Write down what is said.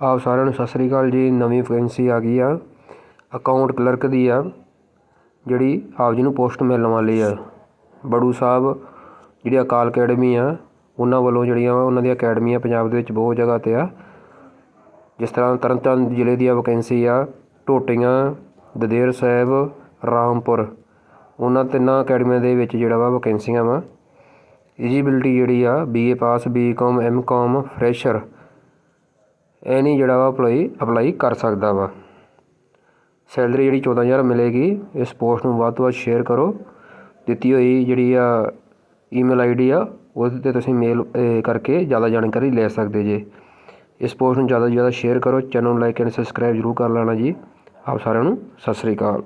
ਆਪ ਸਾਰਿਆਂ ਨੂੰ ਸਤਿ ਸ੍ਰੀ ਅਕਾਲ ਜੀ, ਨਵੀਂ ਵੈਕੈਂਸੀ ਆ ਗਈ ਆ। ਅਕਾਊਂਟ ਕਲਰਕ ਦੀ ਆ, ਜਿਹੜੀ ਆਪ ਜੀ ਨੂੰ ਪੋਸਟ ਮਿਲਣ ਵਾਲੀ ਆ। ਬੜੂ ਸਾਹਿਬ, ਜਿਹੜੀ ਅਕਾਲ ਅਕੈਡਮੀ ਆ, ਉਹਨਾਂ ਵੱਲੋਂ ਜਿਹੜੀਆਂ ਵਾ, ਉਹਨਾਂ ਦੀਆਂ ਅਕੈਡਮੀਆਂ ਪੰਜਾਬ ਦੇ ਵਿੱਚ ਬਹੁਤ ਜਗ੍ਹਾ 'ਤੇ ਆ। ਜਿਸ ਤਰ੍ਹਾਂ ਤਰਨਤਾਰਨ ਜ਼ਿਲ੍ਹੇ ਦੀ ਆ ਵੈਕੈਂਸੀ ਆ ਟੋਟੀਆਂ ਦਦੇਰ ਸਾਹਿਬ, ਰਾਮਪੁਰ, ਉਹਨਾਂ ਤਿੰਨਾਂ ਅਕੈਡਮੀਆਂ ਦੇ ਵਿੱਚ ਜਿਹੜਾ ਵਾ ਵੈਕੈਂਸੀਆਂ ਵਾ। ਐਲੀਜੀਬਿਲਟੀ ਜਿਹੜੀ ਆ BA pass BCom MCom fresher ਐਨੀ ਜਿਹੜਾ ਵਾ ਅਪਲਾਈ ਅਪਲਾਈ ਕਰ ਸਕਦਾ ਵਾ। ਸੈਲਰੀ ਜਿਹੜੀ 14000 ਮਿਲੇਗੀ, ਇਸ ਪੋਸਟ ਨੂੰ ਵੱਧ ਤੋਂ ਵੱਧ ਸ਼ੇਅਰ ਕਰੋ। ਦਿੱਤੀ ਹੋਈ ਜਿਹੜੀ ਆ ਈਮੇਲ ਆਈਡੀ ਆ, ਉਹਦੇ ਤੇ ਤੁਸੀਂ ਮੇਲ ਕਰਕੇ ਜ਼ਿਆਦਾ ਜਾਣਕਾਰੀ ਲੈ ਸਕਦੇ ਜੇ। ਇਸ ਪੋਸਟ ਨੂੰ ਜ਼ਿਆਦਾ ਤੋਂ ਜ਼ਿਆਦਾ ਸ਼ੇਅਰ ਕਰੋ ਚੈਨਲ ਨੂੰ ਲਾਈਕ ਐਂਡ ਸਬਸਕ੍ਰਾਈਬ ਜ਼ਰੂਰ ਕਰ ਲੈਣਾ ਜੀ। ਆਪ ਸਾਰਿਆਂ ਨੂੰ ਸਤਿ ਸ੍ਰੀ ਅਕਾਲ।